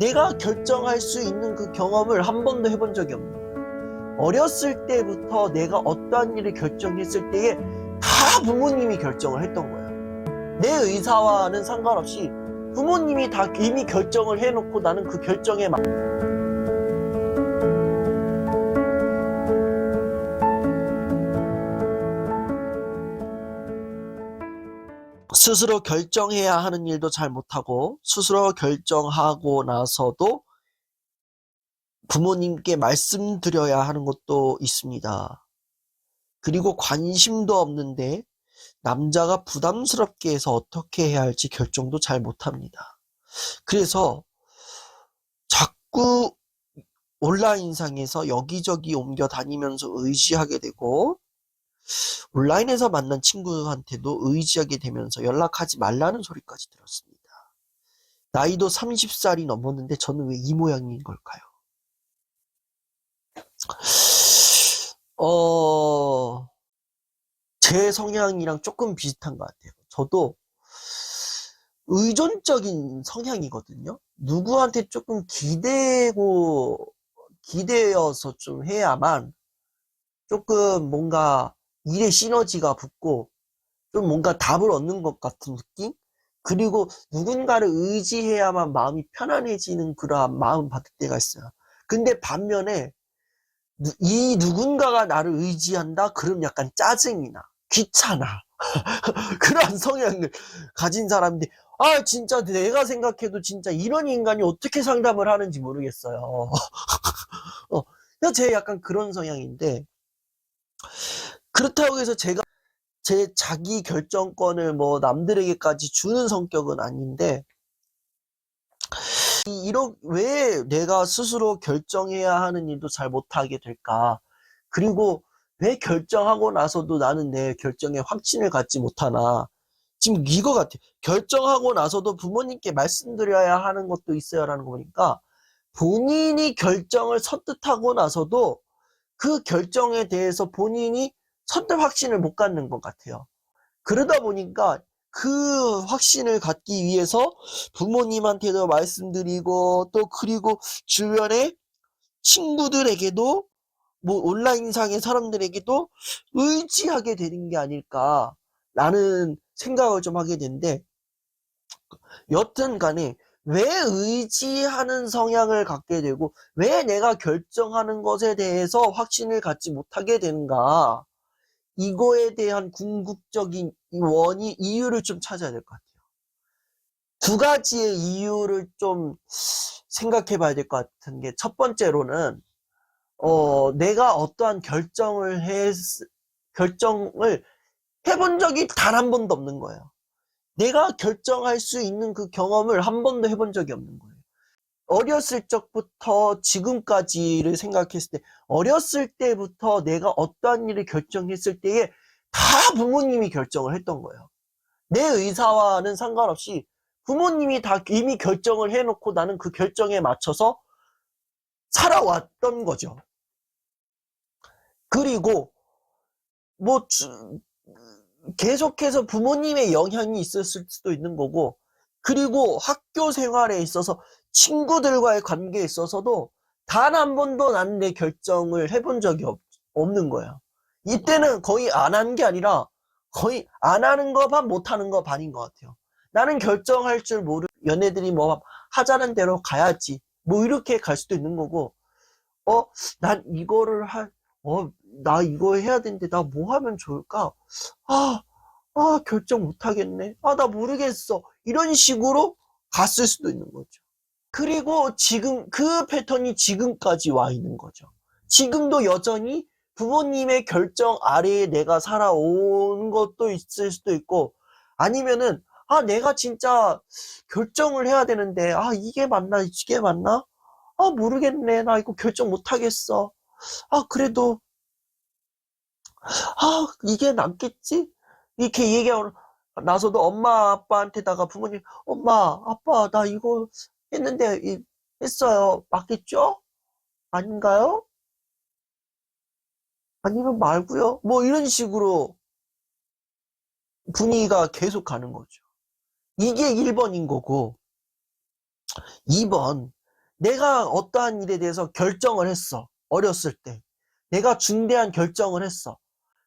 내가 결정할 수 있는 그 경험을 한 번도 해본 적이 없는. 어렸을 때부터 내가 어떠한 일을 결정했을 때에 다 부모님이 결정을 했던 거예요. 내 의사와는 상관없이 부모님이 다 이미 결정을 해놓고 나는 그 결정에 맞 스스로 결정해야 하는 일도 잘 못하고 스스로 결정하고 나서도 부모님께 말씀드려야 하는 것도 있습니다. 그리고 관심도 없는데 남자가 부담스럽게 해서 어떻게 해야 할지 결정도 잘 못합니다. 그래서 자꾸 온라인상에서 여기저기 옮겨 다니면서 의지하게 되고 온라인에서 만난 친구한테도 의지하게 되면서 연락하지 말라는 소리까지 들었습니다. 나이도 30살이 넘었는데 저는 왜 이 모양인 걸까요? 어, 제 성향이랑 조금 비슷한 것 같아요. 저도 의존적인 성향이거든요. 누구한테 조금 기대고, 기대어서 좀 해야만 조금 뭔가 일에 시너지가 붙고 좀 뭔가 답을 얻는 것 같은 느낌? 그리고 누군가를 의지해야만 마음이 편안해지는 그러한 마음 받을 때가 있어요. 근데 반면에 누- 이 누군가가 나를 의지한다? 그럼 약간 짜증이 나. 귀찮아. 그러한 성향을 가진 사람인데, 아, 진짜 내가 생각해도 진짜 이런 인간이 어떻게 상담을 하는지 모르겠어요. 어, 제 약간 그런 성향인데, 그렇다고 해서 제가 제 자기 결정권을 뭐 남들에게까지 주는 성격은 아닌데, 이- 이런, 왜 내가 스스로 결정해야 하는 일도 잘 못하게 될까? 그리고 왜 결정하고 나서도 나는 내 결정에 확신을 갖지 못하나? 지금 이거 같아. 결정하고 나서도 부모님께 말씀드려야 하는 것도 있어요라는 거 보니까 본인이 결정을 선뜻하고 나서도 그 결정에 대해서 본인이 선뜻 확신을 못 갖는 것 같아요. 그러다 보니까 그 확신을 갖기 위해서 부모님한테도 말씀드리고 또 그리고 주변에 친구들에게도 뭐 온라인상의 사람들에게도 의지하게 되는 게 아닐까라는 생각을 좀 하게 되는데 여튼 간에 왜 의지하는 성향을 갖게 되고 왜 내가 결정하는 것에 대해서 확신을 갖지 못하게 되는가 이거에 대한 궁극적인 원이 이유를 좀 찾아야 될 것 같아요. 두 가지의 이유를 좀 생각해 봐야 될 것 같은 게 첫 번째로는 어, 내가 어떠한 결정을 해, 결정을 해본 적이 단 한 번도 없는 거예요. 내가 결정할 수 있는 그 경험을 한 번도 해본 적이 없는 거예요. 어렸을 적부터 지금까지를 생각했을 때, 어렸을 때부터 내가 어떠한 일을 결정했을 때에 다 부모님이 결정을 했던 거예요. 내 의사와는 상관없이 부모님이 다 이미 결정을 해놓고 나는 그 결정에 맞춰서 살아왔던 거죠. 그리고 뭐 주- 계속해서 부모님의 영향이 있었을 수도 있는 거고 그리고 학교 생활에 있어서 친구들과의 관계에 있어서도 단 한 번도 난 내 결정을 해본 적이 없, 없는 거예요. 이때는 거의 안 한 게 아니라 거의 안 하는 거 반 못 하는 거 반인 것 같아요. 나는 결정할 줄 모르 연애들이 뭐 하자는 대로 가야지 뭐 이렇게 갈 수도 있는 거고 어 난 이거를 할 어, 나 이거 해야 되는데 나 뭐 하면 좋을까? 아, 아, 결정 못 하겠네. 아, 나 모르겠어. 이런 식으로 갔을 수도 있는 거죠. 그리고 지금 그 패턴이 지금까지 와 있는 거죠. 지금도 여전히 부모님의 결정 아래에 내가 살아온 것도 있을 수도 있고 아니면은 아, 내가 진짜 결정을 해야 되는데 아, 이게 맞나? 이게 맞나? 아, 모르겠네. 나 이거 결정 못 하겠어. 아, 그래도, 아, 이게 낫겠지? 이렇게 얘기하고 나서도 엄마, 아빠한테다가 부모님, 엄마, 아빠, 나 이거 했는데, 이- 했어요. 맞겠죠? 아닌가요? 아니면 말고요? 뭐 이런 식으로 분위기가 계속 가는 거죠. 이게 1번인 거고, 2번, 내가 어떠한 일에 대해서 결정을 했어. 어렸을 때. 내가 중대한 결정을 했어.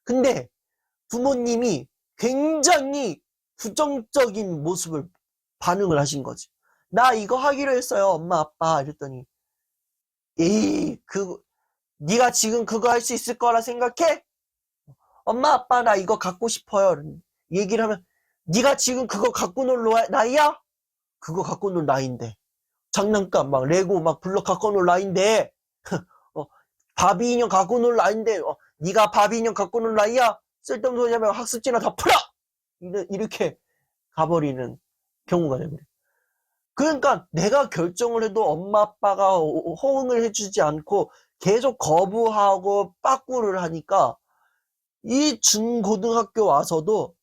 근데 부모님이 굉장히 부정적인 모습을 반응을 하신 거지. 나 이거 하기로 했어요, 엄마, 아빠. 이랬더니, 에이, 그, 네가 지금 그거 할 수 있을 거라 생각해? 엄마, 아빠, 나 이거 갖고 싶어요. 얘기를 하면, 네가 지금 그거 갖고 놀 노- 나이야? 그거 갖고 놀 나이인데. 장난감, 막, 레고, 막, 블럭 갖고 놀 나이인데. 어, 바비 인형 갖고 놀 나이인데, 어, 네가 바비 인형 갖고 놀 나이야? 쓸데없는 소리 하면 학습지나 다 풀어! 이렇게 가버리는 경우가 되버려. 그러니까 내가 결정을 해도 엄마 아빠가 호- 호응을 해주지 않고 계속 거부하고 빠꾸를 하니까 이 중고등학교 와서도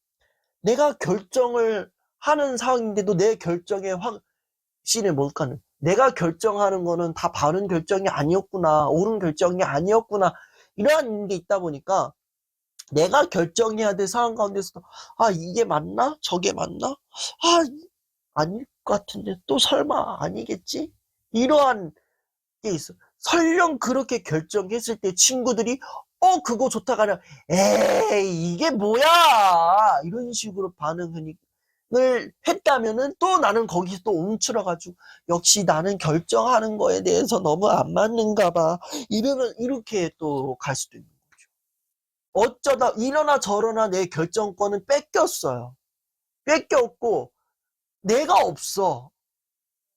내가 결정을 하는 상황인데도 내 결정에 확신을 못 가는? 내가 결정하는 거는 다 바른 결정이 아니었구나 옳은 결정이 아니었구나 이러한 게 있다 보니까 내가 결정해야 될 상황 가운데서도 아 이게 맞나? 저게 맞나? 아 아닐 것 같은데 또 설마 아니겠지? 이러한 게 있어. 설령 그렇게 결정했을 때 친구들이 어 그거 좋다가 아니라 에이 이게 뭐야? 이런 식으로 반응을 했다면은 또 나는 거기서 또 움츠러가지고 역시 나는 결정하는 거에 대해서 너무 안 맞는가 봐. 이러면 이렇게 또 갈 수도 있는 거죠. 어쩌다 이러나 저러나 내 결정권은 뺏겼어요. 뺏겼고 내가 없어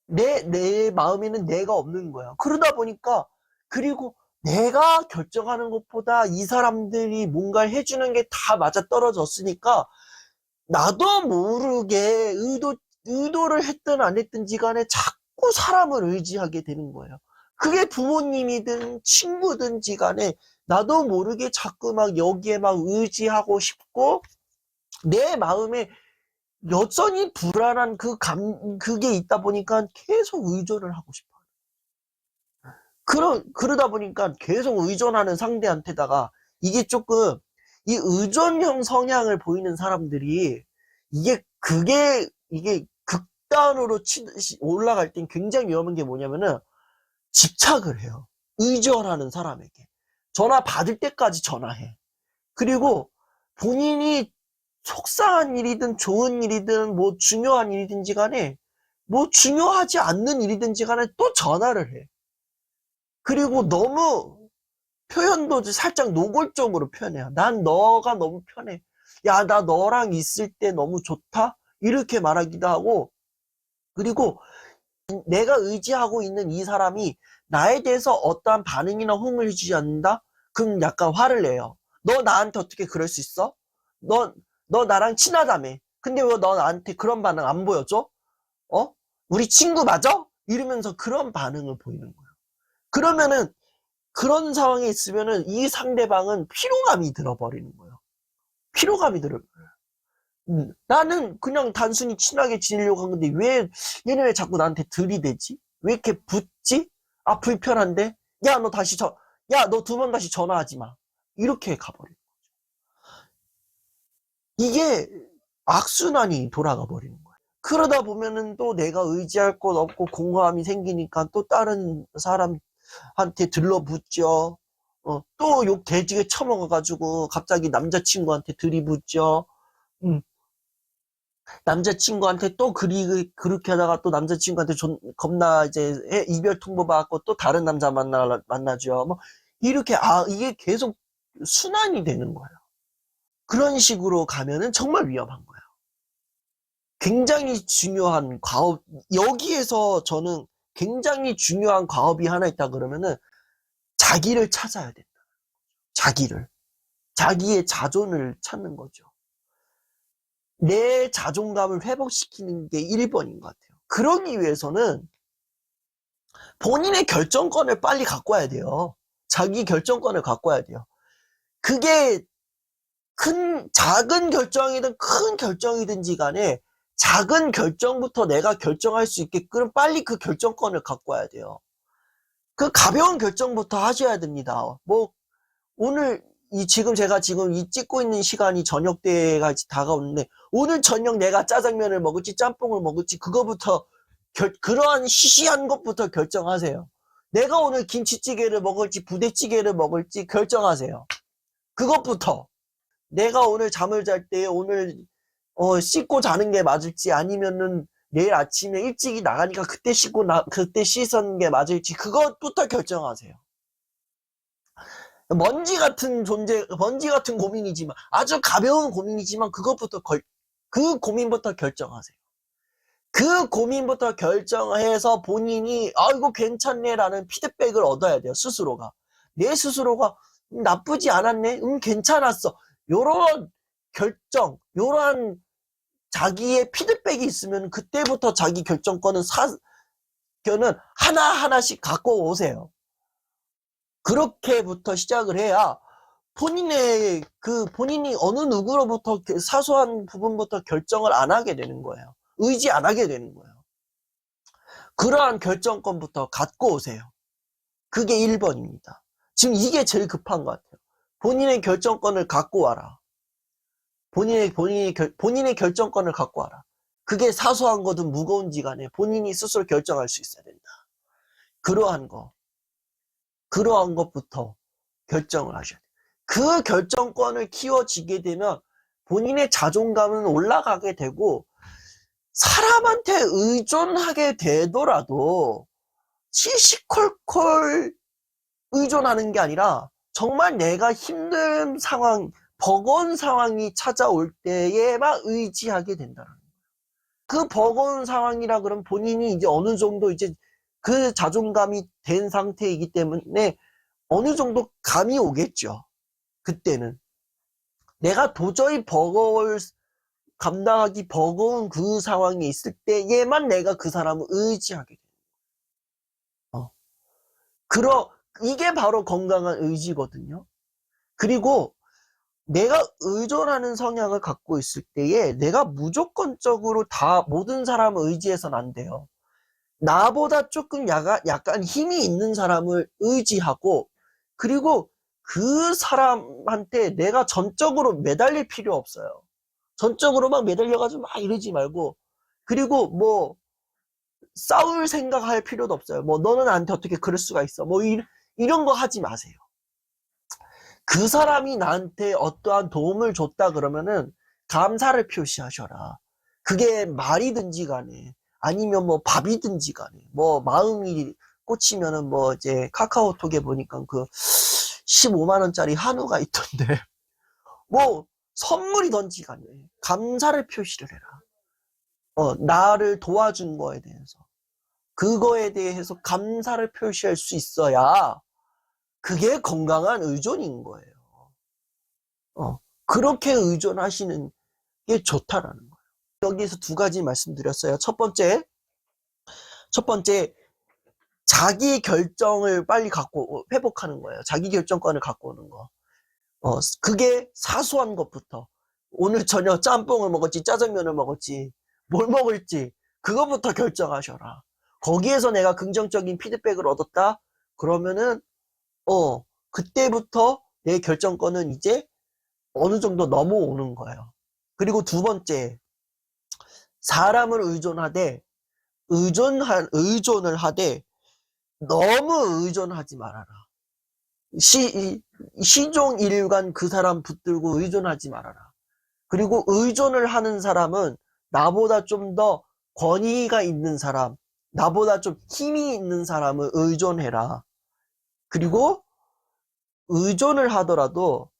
내, 내 마음에는 내가 없는 거야 그러다 보니까 그리고 내가 결정하는 것보다 이 사람들이 뭔가를 해주는 게 다 맞아 떨어졌으니까 나도 모르게 의도, 의도를 했든 안 했든지 간에 자꾸 사람을 의지하게 되는 거예요. 그게 부모님이든 친구든지 간에 나도 모르게 자꾸 막 여기에 막 의지하고 싶고 내 마음에 여전히 불안한 그 감, 그게 있다 보니까 계속 의존을 하고 싶어. 그러, 그러다 보니까 계속 의존하는 상대한테다가 이게 조금 이 의존형 성향을 보이는 사람들이 이게 그게 이게 극단으로 치, 올라갈 땐 굉장히 위험한 게 뭐냐면은 집착을 해요. 의존하는 사람에게. 전화 받을 때까지 전화해. 그리고 본인이 속상한 일이든 좋은 일이든 뭐 중요한 일이든지 간에 뭐 중요하지 않는 일이든지 간에 또 전화를 해. 그리고 너무 표현도 살짝 노골적으로 표현해요. 난 너가 너무 편해. 야, 나 너랑 있을 때 너무 좋다? 이렇게 말하기도 하고, 그리고 내가 의지하고 있는 이 사람이 나에 대해서 어떠한 반응이나 호응을 해주지 않는다? 그럼 약간 화를 내요. 너 나한테 어떻게 그럴 수 있어? 너, 너 나랑 친하다며. 근데 왜 너 나한테 그런 반응 안 보여줘? 어? 우리 친구 맞아? 이러면서 그런 반응을 보이는 거예요. 그러면은 그런 상황에 있으면은 이 상대방은 피로감이 들어버리는 거예요. 피로감이 들어버려요. 음, 나는 그냥 단순히 친하게 지내려고 한 건데 왜 얘는 왜 자꾸 나한테 들이대지? 왜 이렇게 붙지? 아 불편한데? 야 너 다시 저, 야 너 두 번 다시 전화하지 마. 이렇게 거죠. 이게 악순환이 돌아가 버리는 거예요. 그러다 보면은 또 내가 의지할 곳 없고 공허함이 생기니까 또 다른 사람한테 들러붙죠. 어, 또욕 돼지게 처먹어가지고 갑자기 남자친구한테 들이붙죠. 음. 남자친구한테 또 그리, 그렇게 하다가 또 남자친구한테 존, 겁나 이제 해- 이별 통보 받고 또 다른 남자 만나, 만나죠. 뭐, 이렇게, 아, 이게 계속 순환이 되는 거예요. 그런 식으로 가면은 정말 위험한 거예요. 굉장히 중요한 과업, 여기에서 저는 굉장히 중요한 과업이 하나 있다 그러면은 자기를 찾아야 된다. 자기를. 자기의 자존을 찾는 거죠. 내 자존감을 회복시키는 게 1번인 것 같아요. 그러기 위해서는 본인의 결정권을 빨리 갖고 와야 돼요. 자기 결정권을 갖고 와야 돼요. 그게 큰, 작은 결정이든 큰 결정이든지 간에 작은 결정부터 내가 결정할 수 있게끔 빨리 그 결정권을 갖고 와야 돼요. 그 가벼운 결정부터 하셔야 됩니다. 뭐, 오늘, 이, 지금 제가 지금 이 찍고 있는 시간이 저녁 때가 다가오는데, 오늘 저녁 내가 짜장면을 먹을지 짬뽕을 먹을지 그거부터 결- 그러한 시시한 것부터 결정하세요. 내가 오늘 김치찌개를 먹을지 부대찌개를 먹을지 결정하세요. 그것부터. 내가 오늘 잠을 잘 때 오늘 어, 씻고 자는 게 맞을지 아니면은 내일 아침에 일찍이 나가니까 그때 씻고 나, 그때 씻은 게 맞을지 그것부터 결정하세요. 먼지 같은 존재, 먼지 같은 고민이지만 아주 가벼운 고민이지만 그것부터 걸, 그 고민부터 결정하세요. 그 고민부터 결정해서 본인이 아 이거 괜찮네라는 피드백을 얻어야 돼요 스스로가 내 스스로가 음, 나쁘지 않았네 음 괜찮았어 요런 결정 요런 자기의 피드백이 있으면 그때부터 자기 결정권은 사견은 하나하나씩 갖고 오세요 그렇게부터 시작을 해야 본인의 그 본인이 어느 누구로부터 그 사소한 부분부터 결정을 안 하게 되는 거예요 의지 안 하게 되는 거예요. 그러한 결정권부터 갖고 오세요. 그게 1번입니다. 지금 이게 제일 급한 것 같아요. 본인의 결정권을 갖고 와라. 본인의, 본인의, 결, 본인의 결정권을 갖고 와라. 그게 사소한 거든 무거운지 간에 본인이 스스로 결정할 수 있어야 된다. 그러한 거. 그러한 것부터 결정을 하셔야 돼요. 그 결정권을 키워지게 되면 본인의 자존감은 올라가게 되고 사람한테 의존하게 되더라도 시시콜콜 의존하는 게 아니라 정말 내가 힘든 상황, 버거운 상황이 찾아올 때에만 의지하게 된다는 거예요. 그 버거운 상황이라 그러면 본인이 이제 어느 정도 이제 그 자존감이 된 상태이기 때문에 어느 정도 감이 오겠죠. 그때는. 내가 도저히 버거울 감당하기 버거운 그 상황에 있을 때에만 내가 그 사람을 의지하게 돼요. 어. 그러, 이게 바로 건강한 의지거든요. 그리고 내가 의존하는 성향을 갖고 있을 때에 내가 무조건적으로 다 모든 사람을 의지해서는 안 돼요. 나보다 조금 약간, 약간 힘이 있는 사람을 의지하고 그리고 그 사람한테 내가 전적으로 매달릴 필요 없어요. 전적으로 막 매달려가지고 막 이러지 말고 그리고 뭐 싸울 생각할 필요도 없어요. 뭐 너는 나한테 어떻게 그럴 수가 있어. 뭐 이, 이런 거 하지 마세요. 그 사람이 나한테 어떠한 도움을 줬다 그러면은 감사를 표시하셔라. 그게 말이든지 간에 아니면 뭐 밥이든지 간에 뭐 마음이 꽂히면은 뭐 이제 카카오톡에 보니까 그 15만 원짜리 한우가 있던데 뭐 선물이든지 간에 감사를 표시를 해라. 어, 나를 도와준 거에 대해서. 그거에 대해서 감사를 표시할 수 있어야 그게 건강한 의존인 거예요. 어, 그렇게 의존하시는 게 좋다라는 거예요. 여기서 두 가지 말씀드렸어요. 첫 번째, 첫 번째, 자기 결정을 빨리 갖고 회복하는 거예요. 자기 결정권을 갖고 오는 거. 어, 그게 사소한 것부터 오늘 저녁 짬뽕을 먹을지 짜장면을 먹을지 뭘 먹을지 그거부터 결정하셔라. 거기에서 내가 긍정적인 피드백을 얻었다? 그러면은 어 그때부터 내 결정권은 이제 어느 정도 넘어오는 거예요. 그리고 두 번째 사람을 의존하되 의존한 의존을 하되 너무 의존하지 말아라. 시, 시종 일관 그 사람 붙들고 의존하지 말아라. 그리고 의존을 하는 사람은 나보다 좀 더 권위가 있는 사람, 나보다 좀 힘이 있는 사람을 의존해라. 그리고 의존을 하더라도,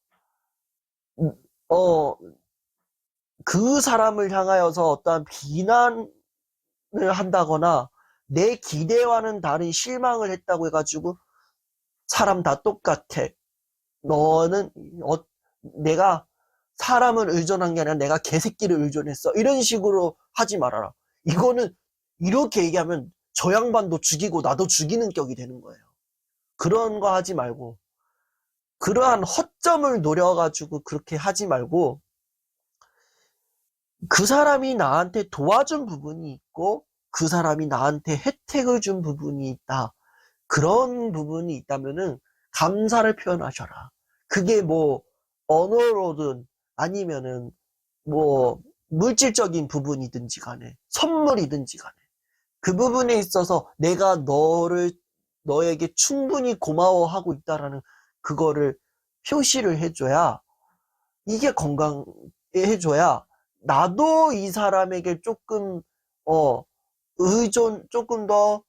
어, 그 사람을 향하여서 어떠한 비난을 한다거나 내 기대와는 다른 실망을 했다고 해가지고 사람 다 똑같아. 너는 어, 내가 사람을 의존한 게 아니라 내가 개새끼를 의존했어. 이런 식으로 하지 말아라. 이거는 이렇게 얘기하면 저 양반도 죽이고 나도 죽이는 격이 되는 거예요. 그런 거 하지 말고 그러한 허점을 노려가지고 그렇게 하지 말고 그 사람이 나한테 도와준 부분이 있고 그 사람이 나한테 혜택을 준 부분이 있다. 그런 부분이 있다면은 감사를 표현하셔라. 그게 뭐 언어로든 아니면은 뭐 물질적인 부분이든지 간에 선물이든지 간에 그 부분에 있어서 내가 너를, 너에게 충분히 고마워하고 있다라는 그거를 표시를 해줘야, 이게 건강해줘야, 나도 이 사람에게 조금, 어, 의존, 조금 더,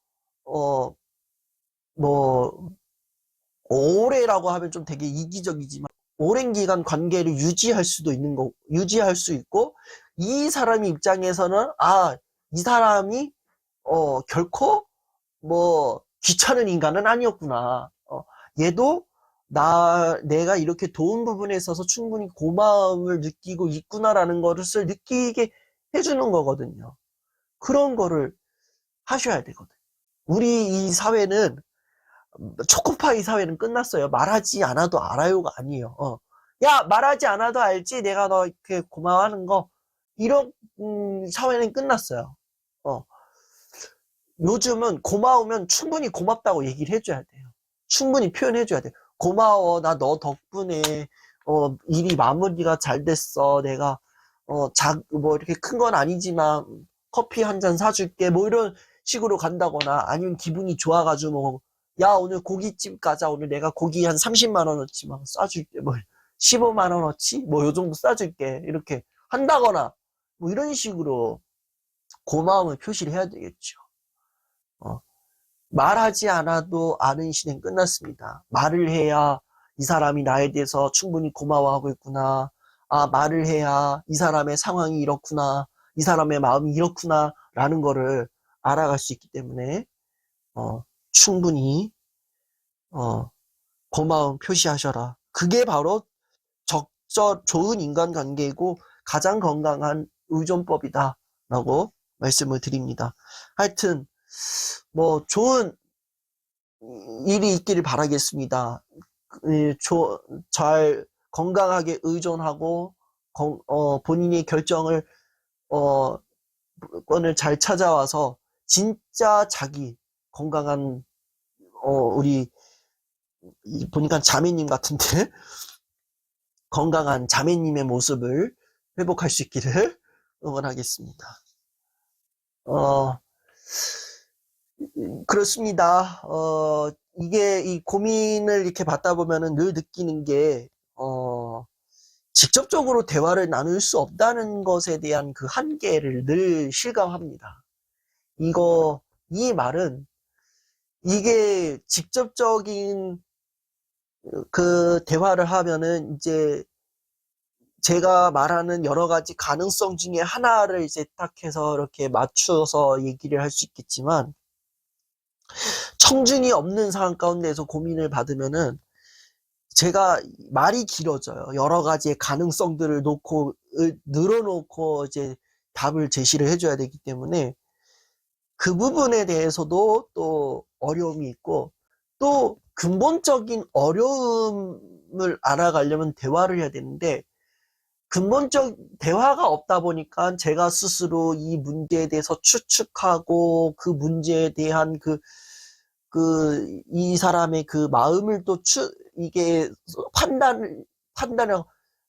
어, 뭐, 오래라고 하면 좀 되게 이기적이지만, 오랜 기간 관계를 유지할 수도 있는 거, 유지할 수 있고, 이 사람 입장에서는, 아, 이 사람이, 어, 결코, 뭐, 귀찮은 인간은 아니었구나. 어, 얘도, 나, 내가 이렇게 도운 부분에 있어서 충분히 고마움을 느끼고 있구나라는 것을 느끼게 해주는 거거든요. 그런 거를 하셔야 되거든. 우리 이 사회는 초코파이 사회는 끝났어요. 말하지 않아도 알아요가 아니에요. 어. 야 말하지 않아도 알지. 내가 너 이렇게 고마워하는 거 이런 음, 사회는 끝났어요. 어. 요즘은 고마우면 충분히 고맙다고 얘기를 해줘야 돼요. 충분히 표현해줘야 돼요. 고마워. 나 너 덕분에 어, 일이 마무리가 잘 됐어. 내가 어, 작, 뭐 이렇게 큰 건 아니지만 커피 한 잔 사줄게. 뭐 이런 식으로 간다거나 아니면 기분이 좋아가지고 뭐, 야, 오늘 고깃집 가자. 오늘 내가 고기 한 30만원어치 막 싸줄게. 뭐, 15만원어치? 뭐, 요 정도 싸줄게. 이렇게 한다거나, 뭐, 이런 식으로 고마움을 표시를 해야 되겠죠. 어, 말하지 않아도 아는 시대는 끝났습니다. 말을 해야 이 사람이 나에 대해서 충분히 고마워하고 있구나. 아, 말을 해야 이 사람의 상황이 이렇구나. 이 사람의 마음이 이렇구나. 라는 거를 알아갈 수 있기 때문에, 어, 충분히, 어, 고마움 표시하셔라. 그게 바로 적절, 좋은 인간관계이고 가장 건강한 의존법이다. 라고 말씀을 드립니다. 하여튼, 뭐, 좋은 일이 있기를 바라겠습니다. 예, 조- 잘, 건강하게 의존하고, 건- 어, 본인의 결정을, 어, 권을 잘 찾아와서 진짜 자기 건강한 어 우리 이- 보니까 자매님 같은데 건강한 자매님의 모습을 회복할 수 있기를 응원하겠습니다. 어 그렇습니다. 어 이게 이 고민을 이렇게 받다 보면은 늘 느끼는 게 어 직접적으로 대화를 나눌 수 없다는 것에 대한 그 한계를 늘 실감합니다. 이거, 이 말은, 이게 직접적인 그 대화를 하면은 이제 제가 말하는 여러 가지 가능성 중에 하나를 이제 딱 해서 이렇게 맞추어서 얘기를 할 수 있겠지만, 청중이 없는 상황 가운데서 고민을 받으면은 제가 말이 길어져요. 여러 가지의 가능성들을 놓고, 으- 늘어놓고 이제 답을 제시를 해줘야 되기 때문에 그 부분에 대해서도 또 어려움이 있고 또 근본적인 어려움을 알아가려면 대화를 해야 되는데 근본적 대화가 없다 보니까 제가 스스로 이 문제에 대해서 추측하고 그 문제에 대한 그, 그, 이 사람의 그 마음을 또 추, 이게 판단을, 판단을,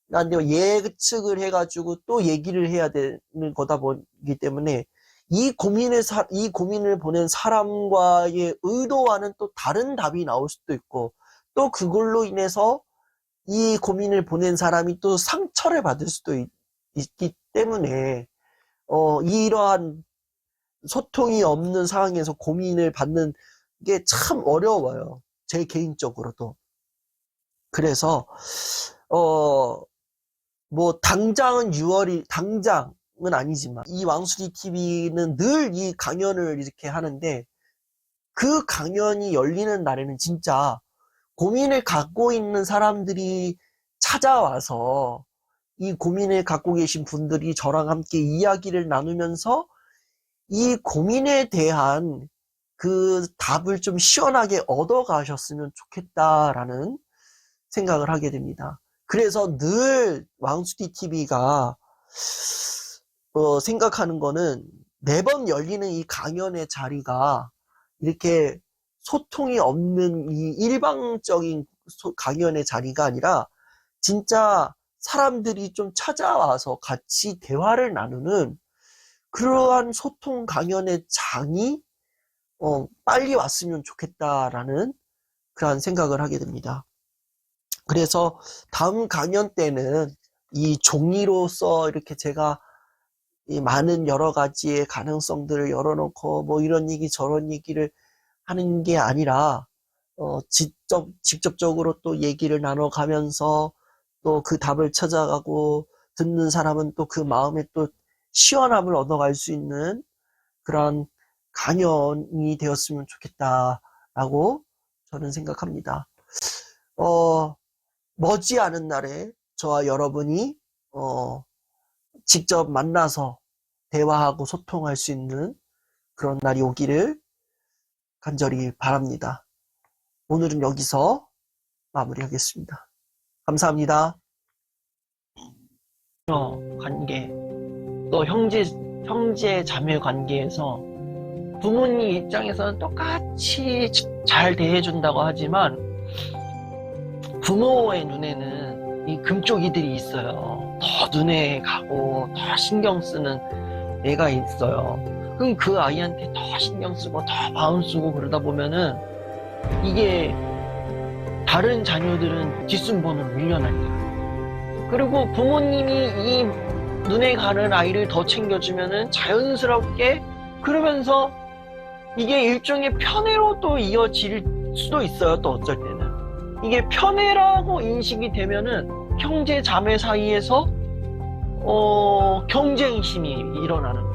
난데 예측을 해가지고 또 얘기를 해야 되는 거다 보기 때문에 이 고민을, 사, 이 고민을 보낸 사람과의 의도와는 또 다른 답이 나올 수도 있고 또 그걸로 인해서 이 고민을 보낸 사람이 또 상처를 받을 수도 있, 기 때문에 어, 이러한 소통이 없는 상황에서 고민을 받는 게 참 어려워요. 제 개인적으로도. 그래서 어, 뭐 당장은 6월이 당장은 아니지만 이 왕수리 TV는 늘 이 강연을 이렇게 하는데 그 강연이 열리는 날에는 진짜 고민을 갖고 있는 사람들이 찾아와서 이 고민을 갖고 계신 분들이 저랑 함께 이야기를 나누면서 이 고민에 대한 그 답을 좀 시원하게 얻어 가셨으면 좋겠다라는 생각을 하게 됩니다. 그래서 늘 왕수디 TV가 어, 생각하는 거는 매번 열리는 이 강연의 자리가 이렇게 소통이 없는 이 일방적인 소- 강연의 자리가 아니라 진짜 사람들이 좀 찾아와서 같이 대화를 나누는 그러한 소통 강연의 장이 어, 빨리 왔으면 좋겠다라는 그러한 생각을 하게 됩니다. 그래서 다음 강연 때는 이 종이로서 이렇게 제가 이 많은 여러 가지의 가능성들을 열어놓고 뭐 이런 얘기 저런 얘기를 하는 게 아니라 어, 직접, 직접적으로 또 얘기를 나눠가면서 또 그 답을 찾아가고 듣는 사람은 또 그 마음에 또 시원함을 얻어갈 수 있는 그런 강연이 되었으면 좋겠다라고 저는 생각합니다. 어, 머지않은 날에 저와 여러분이 어, 직접 만나서 대화하고 소통할 수 있는 그런 날이 오기를 간절히 바랍니다. 오늘은 여기서 마무리하겠습니다. 감사합니다. 어, 관계, 또 형제, 형제 자매 관계에서 부모님 입장에서는 똑같이 잘 대해준다고 하지만 부모의 눈에는 이 금쪽이들이 있어요. 더 눈에 가고 더 신경 쓰는 애가 있어요. 그럼 그 아이한테 더 신경 쓰고 더 마음 쓰고 그러다 보면은 이게 다른 자녀들은 뒷순번으로 밀려날 거예요. 그리고 부모님이 이 눈에 가는 아이를 더 챙겨주면은 자연스럽게 그러면서 이게 일종의 편애로 또 이어질 수도 있어요. 또 어쩔 때는. 이게 편애라고 인식이 되면은 형제 자매 사이에서 어, 경쟁심이 일어나는